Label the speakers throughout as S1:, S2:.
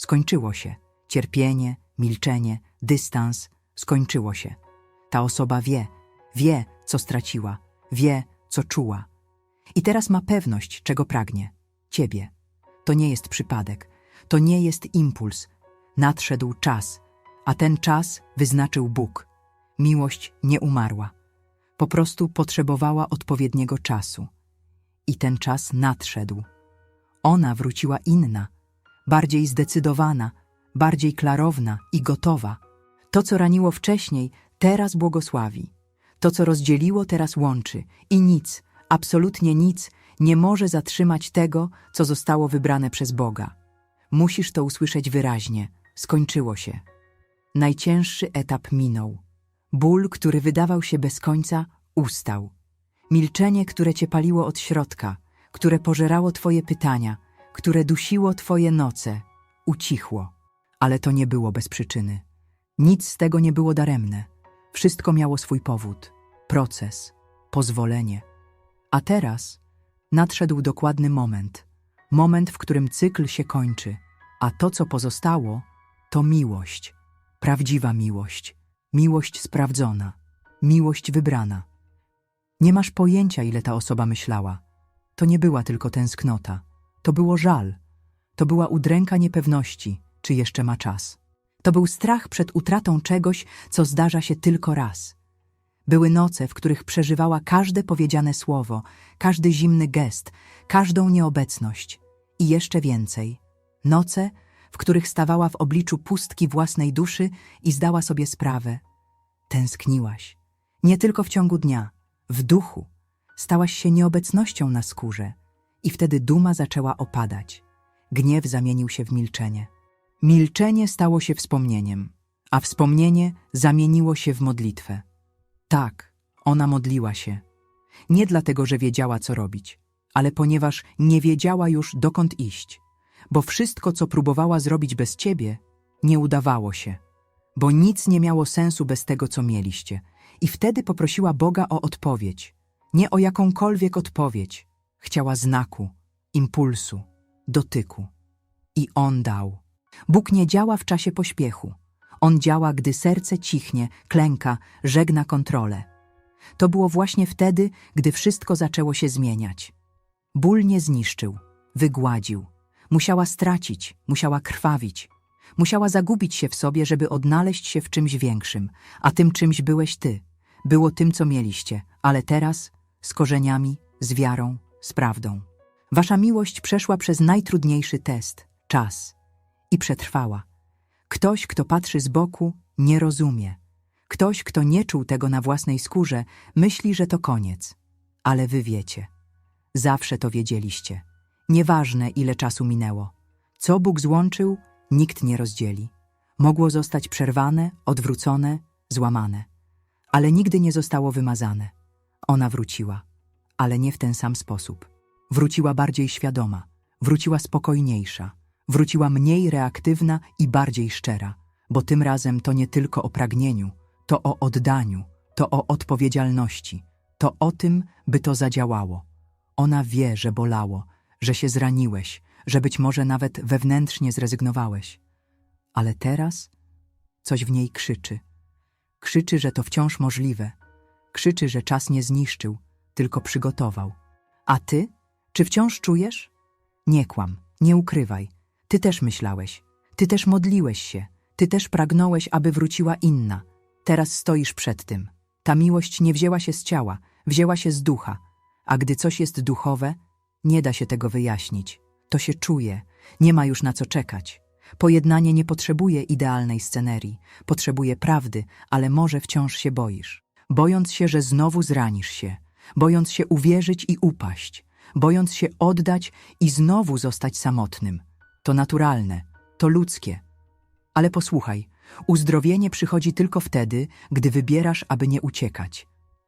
S1: Skończyło się. Cierpienie, milczenie, dystans skończyło się. Ta osoba wie, wie, co straciła, wie, co czuła. I teraz ma pewność, czego pragnie ciebie. To nie jest przypadek, to nie jest impuls. Nadszedł czas, a ten czas wyznaczył Bóg. Miłość nie umarła. Po prostu potrzebowała odpowiedniego czasu. I ten czas nadszedł. Ona wróciła inna, bardziej zdecydowana, bardziej klarowna i gotowa. To, co raniło wcześniej, teraz błogosławi. To, co rozdzieliło, teraz łączy. I nic, absolutnie nic, nie może zatrzymać tego, co zostało wybrane przez Boga. Musisz to usłyszeć wyraźnie. Skończyło się. Najcięższy etap minął. Ból, który wydawał się bez końca, ustał. Milczenie, które cię paliło od środka, które pożerało twoje pytania, które dusiło twoje noce, ucichło. Ale to nie było bez przyczyny. Nic z tego nie było daremne. Wszystko miało swój powód, proces, pozwolenie. A teraz nadszedł dokładny moment. Moment, w którym cykl się kończy, a to, co pozostało, to miłość. Prawdziwa miłość. Miłość sprawdzona. Miłość wybrana. Nie masz pojęcia, ile ta osoba myślała. To nie była tylko tęsknota. To było żal. To była udręka niepewności, czy jeszcze ma czas. To był strach przed utratą czegoś, co zdarza się tylko raz. Były noce, w których przeżywała każde powiedziane słowo, każdy zimny gest, każdą nieobecność i jeszcze więcej. Noce, w których stawała w obliczu pustki własnej duszy i zdała sobie sprawę. Tęskniłaś. Nie tylko w ciągu dnia, w duchu. Stałaś się nieobecnością na skórze i wtedy duma zaczęła opadać. Gniew zamienił się w milczenie. Milczenie stało się wspomnieniem, a wspomnienie zamieniło się w modlitwę. Tak, ona modliła się. Nie dlatego, że wiedziała, co robić, ale ponieważ nie wiedziała już, dokąd iść. Bo wszystko, co próbowała zrobić bez ciebie, nie udawało się. Bo nic nie miało sensu bez tego, co mieliście. I wtedy poprosiła Boga o odpowiedź. Nie o jakąkolwiek odpowiedź. Chciała znaku, impulsu, dotyku. I On dał. Bóg nie działa w czasie pośpiechu. On działa, gdy serce cichnie, klęka, żegna kontrolę. To było właśnie wtedy, gdy wszystko zaczęło się zmieniać. Ból nie zniszczył, wygładził. Musiała stracić, musiała krwawić. Musiała zagubić się w sobie, żeby odnaleźć się w czymś większym, a tym czymś byłeś ty. Było tym, co mieliście, ale teraz z korzeniami, z wiarą, z prawdą. Wasza miłość przeszła przez najtrudniejszy test czas i przetrwała. Ktoś, kto patrzy z boku, nie rozumie. Ktoś, kto nie czuł tego na własnej skórze, myśli, że to koniec. Ale wy wiecie. Zawsze to wiedzieliście. Nieważne, ile czasu minęło. Co Bóg złączył, nikt nie rozdzieli. Mogło zostać przerwane, odwrócone, złamane. Ale nigdy nie zostało wymazane. Ona wróciła, ale nie w ten sam sposób. Wróciła bardziej świadoma, wróciła spokojniejsza, wróciła mniej reaktywna i bardziej szczera, bo tym razem to nie tylko o pragnieniu, to o oddaniu, to o odpowiedzialności, to o tym, by to zadziałało. Ona wie, że bolało, że się zraniłeś, że być może nawet wewnętrznie zrezygnowałeś. Ale teraz coś w niej krzyczy. Krzyczy, że to wciąż możliwe. Krzyczy, że czas nie zniszczył, tylko przygotował. A ty? Czy wciąż czujesz? Nie kłam, nie ukrywaj. Ty też myślałeś. Ty też modliłeś się. Ty też pragnąłeś, aby wróciła inna. Teraz stoisz przed tym. Ta miłość nie wzięła się z ciała, wzięła się z ducha. A gdy coś jest duchowe, nie da się tego wyjaśnić. To się czuje, nie ma już na co czekać. Pojednanie nie potrzebuje idealnej scenerii, potrzebuje prawdy, ale może wciąż się boisz. Bojąc się, że znowu zranisz się, bojąc się uwierzyć i upaść, bojąc się oddać i znowu zostać samotnym. To naturalne, to ludzkie. Ale posłuchaj, uzdrowienie przychodzi tylko wtedy, gdy wybierasz, aby nie uciekać.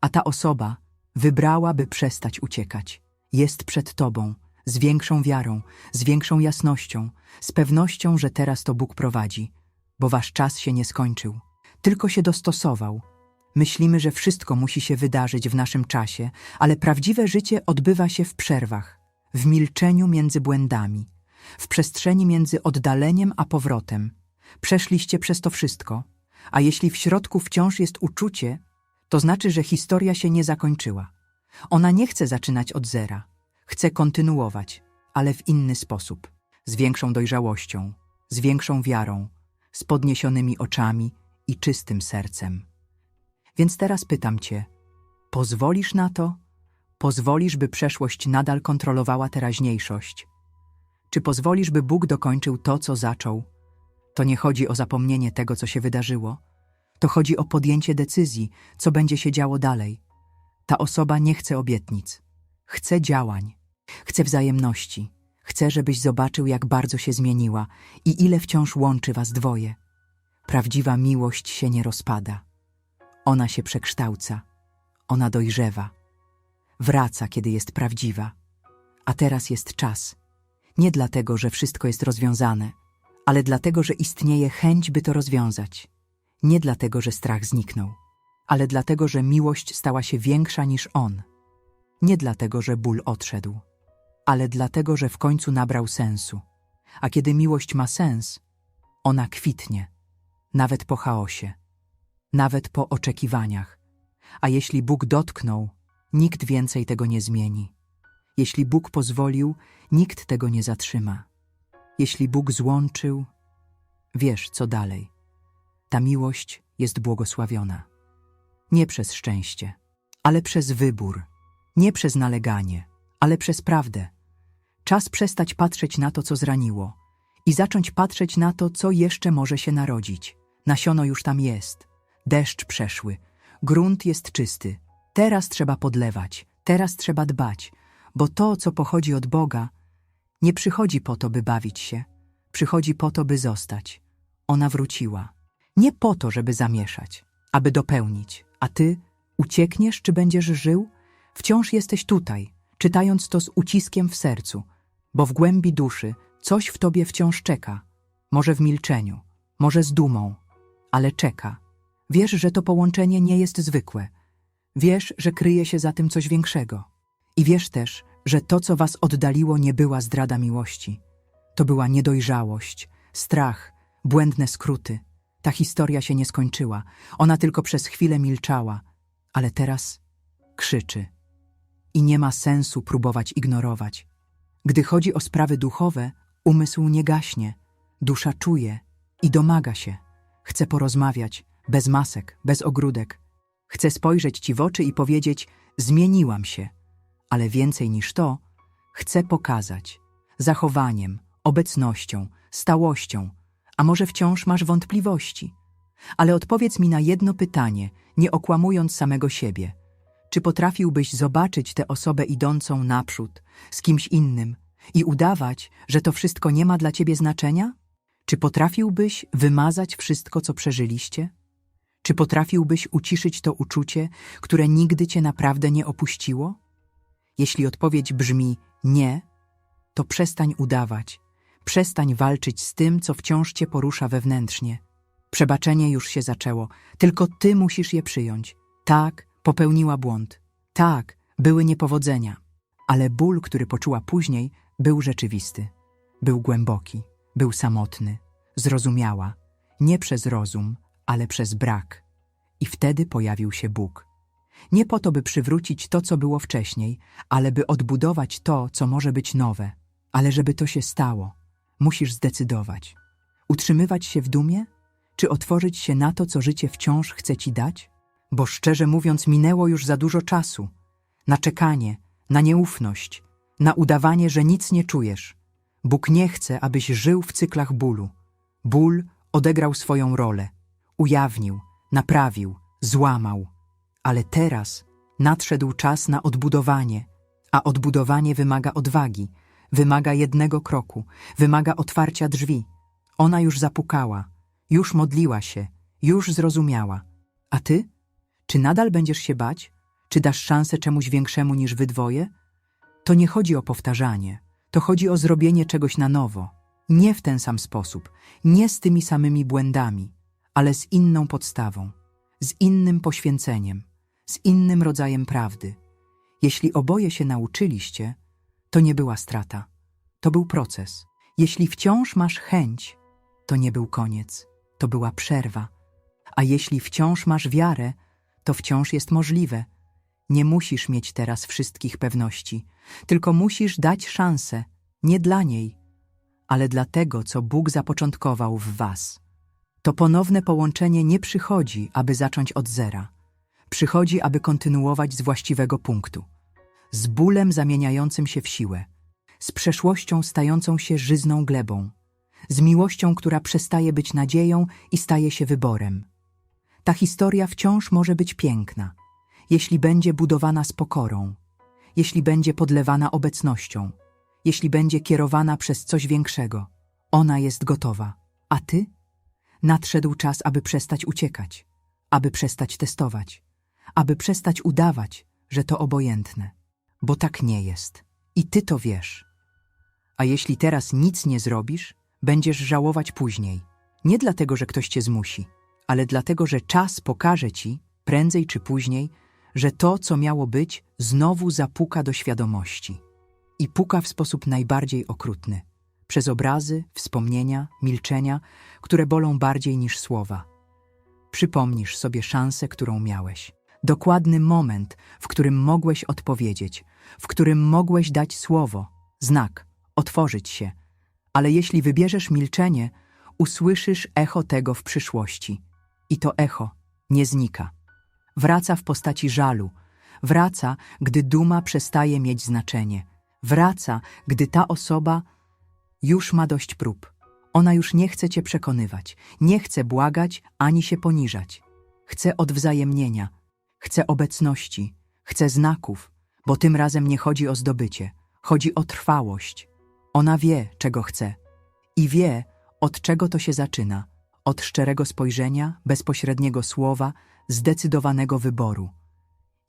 S1: A ta osoba wybrała, by przestać uciekać. Jest przed tobą, z większą wiarą, z większą jasnością, z pewnością, że teraz to Bóg prowadzi, bo wasz czas się nie skończył, tylko się dostosował. Myślimy, że wszystko musi się wydarzyć w naszym czasie, ale prawdziwe życie odbywa się w przerwach, w milczeniu między błędami, w przestrzeni między oddaleniem a powrotem. Przeszliście przez to wszystko, a jeśli w środku wciąż jest uczucie, to znaczy, że historia się nie zakończyła. Ona nie chce zaczynać od zera, chce kontynuować, ale w inny sposób, z większą dojrzałością, z większą wiarą, z podniesionymi oczami i czystym sercem. Więc teraz pytam cię, pozwolisz na to? Pozwolisz, by przeszłość nadal kontrolowała teraźniejszość? Czy pozwolisz, by Bóg dokończył to, co zaczął? To nie chodzi o zapomnienie tego, co się wydarzyło. To chodzi o podjęcie decyzji, co będzie się działo dalej. Ta osoba nie chce obietnic. Chce działań. Chce wzajemności. Chce, żebyś zobaczył, jak bardzo się zmieniła i ile wciąż łączy was dwoje. Prawdziwa miłość się nie rozpada. Ona się przekształca. Ona dojrzewa. Wraca, kiedy jest prawdziwa. A teraz jest czas. Nie dlatego, że wszystko jest rozwiązane, ale dlatego, że istnieje chęć, by to rozwiązać. Nie dlatego, że strach zniknął, ale dlatego, że miłość stała się większa niż on. Nie dlatego, że ból odszedł, ale dlatego, że w końcu nabrał sensu. A kiedy miłość ma sens, ona kwitnie, nawet po chaosie, nawet po oczekiwaniach. A jeśli Bóg dotknął, nikt więcej tego nie zmieni. Jeśli Bóg pozwolił, nikt tego nie zatrzyma. Jeśli Bóg złączył, wiesz co dalej. Ta miłość jest błogosławiona. Nie przez szczęście, ale przez wybór. Nie przez naleganie, ale przez prawdę. Czas przestać patrzeć na to, co zraniło i zacząć patrzeć na to, co jeszcze może się narodzić. Nasiono już tam jest. Deszcz przeszły. Grunt jest czysty. Teraz trzeba podlewać. Teraz trzeba dbać. Bo to, co pochodzi od Boga, nie przychodzi po to, by bawić się. Przychodzi po to, by zostać. Ona wróciła. Nie po to, żeby zamieszać, aby dopełnić. A ty uciekniesz, czy będziesz żył? Wciąż jesteś tutaj, czytając to z uciskiem w sercu, bo w głębi duszy coś w tobie wciąż czeka. Może w milczeniu, może z dumą, ale czeka. Wiesz, że to połączenie nie jest zwykłe. Wiesz, że kryje się za tym coś większego. I wiesz też, że to, co was oddaliło, nie była zdrada miłości. To była niedojrzałość, strach, błędne skróty. Ta historia się nie skończyła. Ona tylko przez chwilę milczała, ale teraz krzyczy. I nie ma sensu próbować ignorować. Gdy chodzi o sprawy duchowe, umysł nie gaśnie, dusza czuje i domaga się. Chce porozmawiać, bez masek, bez ogródek. Chce spojrzeć ci w oczy i powiedzieć: Zmieniłam się ale więcej niż to, chcę pokazać zachowaniem, obecnością, stałością, a może wciąż masz wątpliwości. Ale odpowiedz mi na jedno pytanie, nie okłamując samego siebie. Czy potrafiłbyś zobaczyć tę osobę idącą naprzód, z kimś innym i udawać, że to wszystko nie ma dla ciebie znaczenia? Czy potrafiłbyś wymazać wszystko, co przeżyliście? Czy potrafiłbyś uciszyć to uczucie, które nigdy cię naprawdę nie opuściło? Jeśli odpowiedź brzmi nie, to przestań udawać, przestań walczyć z tym, co wciąż cię porusza wewnętrznie. Przebaczenie już się zaczęło, tylko ty musisz je przyjąć. Tak, popełniła błąd. Tak, były niepowodzenia. Ale ból, który poczuła później, był rzeczywisty. Był głęboki, był samotny, zrozumiała, nie przez rozum, ale przez brak. I wtedy pojawił się Bóg. Nie po to, by przywrócić to, co było wcześniej, ale by odbudować to, co może być nowe. Ale żeby to się stało, musisz zdecydować. Utrzymywać się w dumie, czy otworzyć się na to, co życie wciąż chce ci dać? Bo szczerze mówiąc, minęło już za dużo czasu. Na czekanie, na nieufność, na udawanie, że nic nie czujesz. Bóg nie chce, abyś żył w cyklach bólu. Ból odegrał swoją rolę. Ujawnił, naprawił, złamał. Ale teraz nadszedł czas na odbudowanie, a odbudowanie wymaga odwagi, wymaga jednego kroku, wymaga otwarcia drzwi. Ona już zapukała, już modliła się, już zrozumiała. A ty? Czy nadal będziesz się bać? Czy dasz szansę czemuś większemu niż wy dwoje? To nie chodzi o powtarzanie, to chodzi o zrobienie czegoś na nowo. Nie w ten sam sposób, nie z tymi samymi błędami, ale z inną podstawą, z innym poświęceniem z innym rodzajem prawdy. Jeśli oboje się nauczyliście, to nie była strata. To był proces. Jeśli wciąż masz chęć, to nie był koniec, to była przerwa. A jeśli wciąż masz wiarę, to wciąż jest możliwe. Nie musisz mieć teraz wszystkich pewności, tylko musisz dać szansę, nie dla niej, ale dla tego, co Bóg zapoczątkował w was. To ponowne połączenie nie przychodzi, aby zacząć od zera. Przychodzi, aby kontynuować z właściwego punktu. Z bólem zamieniającym się w siłę, z przeszłością stającą się żyzną glebą, z miłością, która przestaje być nadzieją i staje się wyborem. Ta historia wciąż może być piękna, jeśli będzie budowana z pokorą, jeśli będzie podlewana obecnością, jeśli będzie kierowana przez coś większego. Ona jest gotowa. A ty? Nadszedł czas, aby przestać uciekać, aby przestać testować, aby przestać udawać, że to obojętne. Bo tak nie jest. I ty to wiesz. A jeśli teraz nic nie zrobisz, będziesz żałować później. Nie dlatego, że ktoś cię zmusi, ale dlatego, że czas pokaże ci, prędzej czy później, że to, co miało być, znowu zapuka do świadomości. I puka w sposób najbardziej okrutny. Przez obrazy, wspomnienia, milczenia, które bolą bardziej niż słowa. Przypomnisz sobie szansę, którą miałeś. Dokładny moment, w którym mogłeś odpowiedzieć, w którym mogłeś dać słowo, znak, otworzyć się. Ale jeśli wybierzesz milczenie, usłyszysz echo tego w przyszłości. I to echo nie znika. Wraca w postaci żalu, wraca, gdy duma przestaje mieć znaczenie, wraca, gdy ta osoba już ma dość prób. Ona już nie chce cię przekonywać, nie chce błagać ani się poniżać. Chce odwzajemnienia, chce obecności, chce znaków, bo tym razem nie chodzi o zdobycie, chodzi o trwałość. Ona wie, czego chce i wie, od czego to się zaczyna. Od szczerego spojrzenia, bezpośredniego słowa, zdecydowanego wyboru.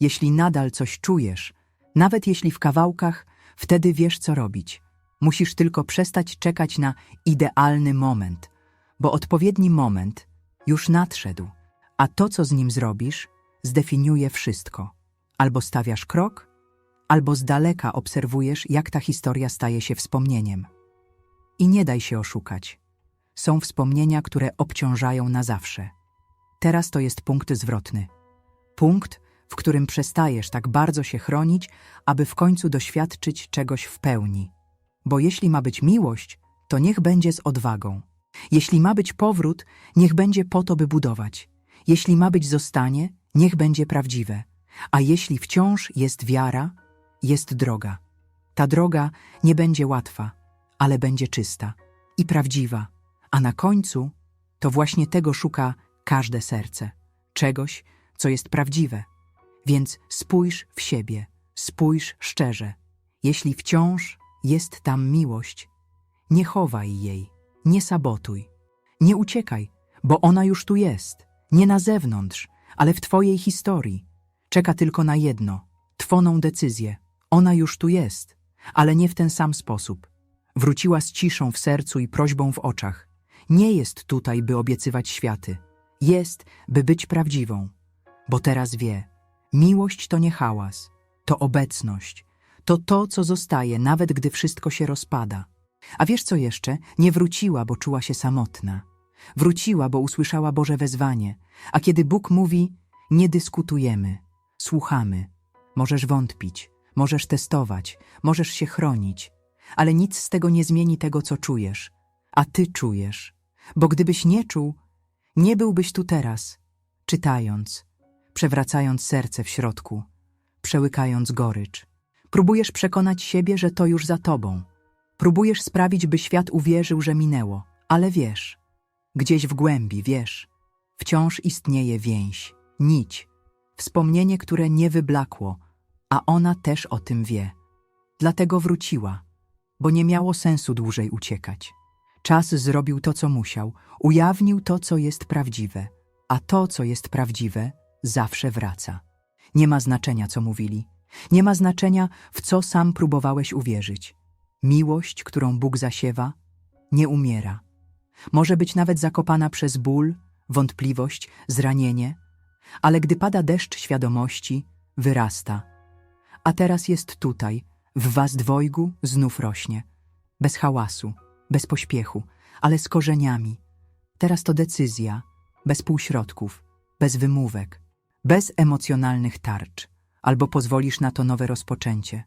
S1: Jeśli nadal coś czujesz, nawet jeśli w kawałkach, wtedy wiesz, co robić. Musisz tylko przestać czekać na idealny moment, bo odpowiedni moment już nadszedł, a to, co z nim zrobisz, zdefiniuje wszystko. Albo stawiasz krok, albo z daleka obserwujesz, jak ta historia staje się wspomnieniem. I nie daj się oszukać. Są wspomnienia, które obciążają na zawsze. Teraz to jest punkt zwrotny. Punkt, w którym przestajesz tak bardzo się chronić, aby w końcu doświadczyć czegoś w pełni. Bo jeśli ma być miłość, to niech będzie z odwagą. Jeśli ma być powrót, niech będzie po to, by budować. Jeśli ma być zostanie, niech będzie prawdziwe. A jeśli wciąż jest wiara, jest droga. Ta droga nie będzie łatwa, ale będzie czysta i prawdziwa. A na końcu to właśnie tego szuka każde serce. Czegoś, co jest prawdziwe. Więc spójrz w siebie, spójrz szczerze. Jeśli wciąż jest tam miłość, nie chowaj jej, nie sabotuj, nie uciekaj, bo ona już tu jest, nie na zewnątrz, ale w Twojej historii. Czeka tylko na jedno Twoną decyzję. Ona już tu jest, ale nie w ten sam sposób. Wróciła z ciszą w sercu i prośbą w oczach. Nie jest tutaj, by obiecywać światy. Jest, by być prawdziwą. Bo teraz wie, miłość to nie hałas, to obecność, to to, co zostaje, nawet gdy wszystko się rozpada. A wiesz co jeszcze? Nie wróciła, bo czuła się samotna. Wróciła, bo usłyszała Boże wezwanie. A kiedy Bóg mówi, nie dyskutujemy, słuchamy. Możesz wątpić, możesz testować, możesz się chronić, ale nic z tego nie zmieni tego, co czujesz. A ty czujesz. Bo gdybyś nie czuł, nie byłbyś tu teraz, czytając, przewracając serce w środku, przełykając gorycz. Próbujesz przekonać siebie, że to już za tobą. Próbujesz sprawić, by świat uwierzył, że minęło, ale wiesz, gdzieś w głębi wiesz, wciąż istnieje więź, nić, wspomnienie, które nie wyblakło, a ona też o tym wie. Dlatego wróciła, bo nie miało sensu dłużej uciekać. Czas zrobił to, co musiał, ujawnił to, co jest prawdziwe, a to, co jest prawdziwe, zawsze wraca. Nie ma znaczenia, co mówili. Nie ma znaczenia, w co sam próbowałeś uwierzyć. Miłość, którą Bóg zasiewa, nie umiera. Może być nawet zakopana przez ból, wątpliwość, zranienie, ale gdy pada deszcz świadomości, wyrasta. A teraz jest tutaj, w was dwojgu znów rośnie. Bez hałasu, bez pośpiechu, ale z korzeniami. Teraz to decyzja, bez półśrodków, bez wymówek, bez emocjonalnych tarcz. Albo pozwolisz na to nowe rozpoczęcie.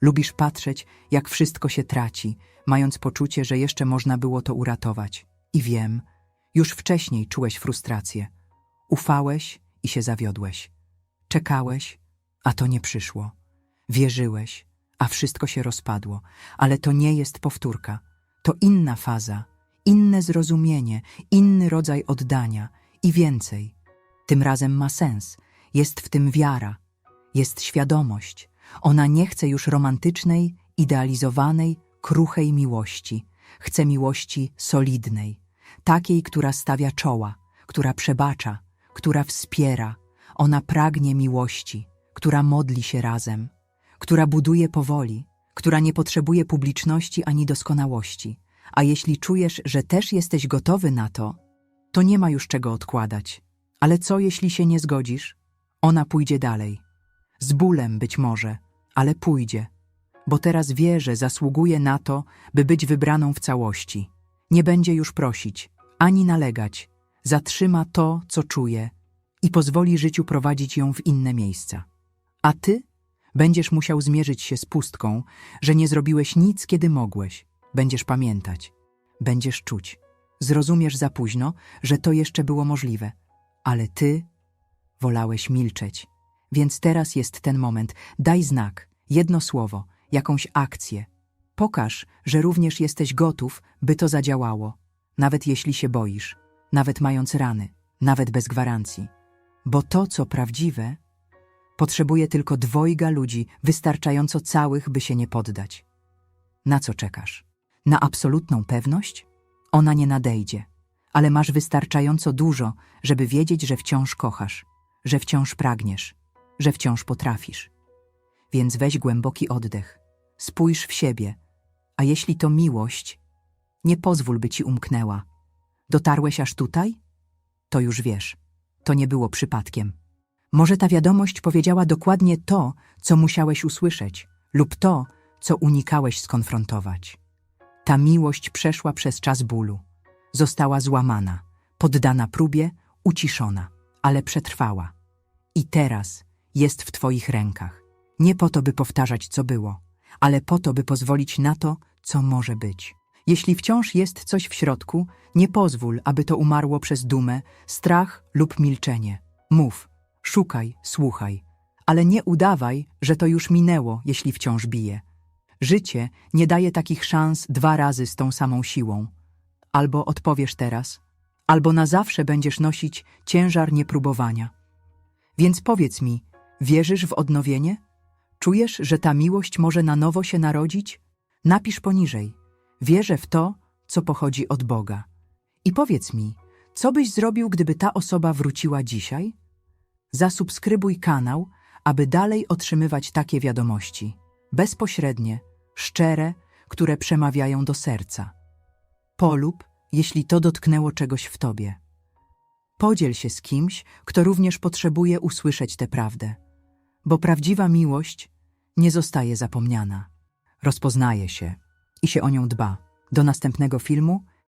S1: Lubisz patrzeć, jak wszystko się traci, mając poczucie, że jeszcze można było to uratować. I wiem, już wcześniej czułeś frustrację. Ufałeś i się zawiodłeś. Czekałeś, a to nie przyszło. Wierzyłeś, a wszystko się rozpadło. Ale to nie jest powtórka. To inna faza, inne zrozumienie, inny rodzaj oddania i więcej. Tym razem ma sens. Jest w tym wiara, jest świadomość. Ona nie chce już romantycznej, idealizowanej, kruchej miłości. Chce miłości solidnej, takiej, która stawia czoła, która przebacza, która wspiera. Ona pragnie miłości, która modli się razem, która buduje powoli, która nie potrzebuje publiczności ani doskonałości. A jeśli czujesz, że też jesteś gotowy na to, to nie ma już czego odkładać. Ale co, jeśli się nie zgodzisz? Ona pójdzie dalej. Z bólem być może, ale pójdzie. Bo teraz wie, że zasługuje na to, by być wybraną w całości. Nie będzie już prosić, ani nalegać. Zatrzyma to, co czuje i pozwoli życiu prowadzić ją w inne miejsca. A ty będziesz musiał zmierzyć się z pustką, że nie zrobiłeś nic, kiedy mogłeś. Będziesz pamiętać, będziesz czuć. Zrozumiesz za późno, że to jeszcze było możliwe, ale ty wolałeś milczeć. Więc teraz jest ten moment. Daj znak, jedno słowo, jakąś akcję. Pokaż, że również jesteś gotów, by to zadziałało, nawet jeśli się boisz, nawet mając rany, nawet bez gwarancji. Bo to, co prawdziwe, potrzebuje tylko dwojga ludzi, wystarczająco całych, by się nie poddać. Na co czekasz? Na absolutną pewność? Ona nie nadejdzie, ale masz wystarczająco dużo, żeby wiedzieć, że wciąż kochasz, że wciąż pragniesz, że wciąż potrafisz. Więc weź głęboki oddech, spójrz w siebie, a jeśli to miłość, nie pozwól, by ci umknęła. Dotarłeś aż tutaj? To już wiesz, to nie było przypadkiem. Może ta wiadomość powiedziała dokładnie to, co musiałeś usłyszeć, lub to, co unikałeś skonfrontować. Ta miłość przeszła przez czas bólu. Została złamana, poddana próbie, uciszona, ale przetrwała. I teraz jest w Twoich rękach. Nie po to, by powtarzać, co było, ale po to, by pozwolić na to, co może być. Jeśli wciąż jest coś w środku, nie pozwól, aby to umarło przez dumę, strach lub milczenie. Mów, szukaj, słuchaj, ale nie udawaj, że to już minęło, jeśli wciąż bije. Życie nie daje takich szans dwa razy z tą samą siłą. Albo odpowiesz teraz, albo na zawsze będziesz nosić ciężar niepróbowania. Więc powiedz mi, wierzysz w odnowienie? Czujesz, że ta miłość może na nowo się narodzić? Napisz poniżej. Wierzę w to, co pochodzi od Boga. I powiedz mi, co byś zrobił, gdyby ta osoba wróciła dzisiaj? Zasubskrybuj kanał, aby dalej otrzymywać takie wiadomości. Bezpośrednie, szczere, które przemawiają do serca. Polub, jeśli to dotknęło czegoś w tobie. Podziel się z kimś, kto również potrzebuje usłyszeć tę prawdę, bo prawdziwa miłość nie zostaje zapomniana. Rozpoznaje się i się o nią dba. Do następnego filmu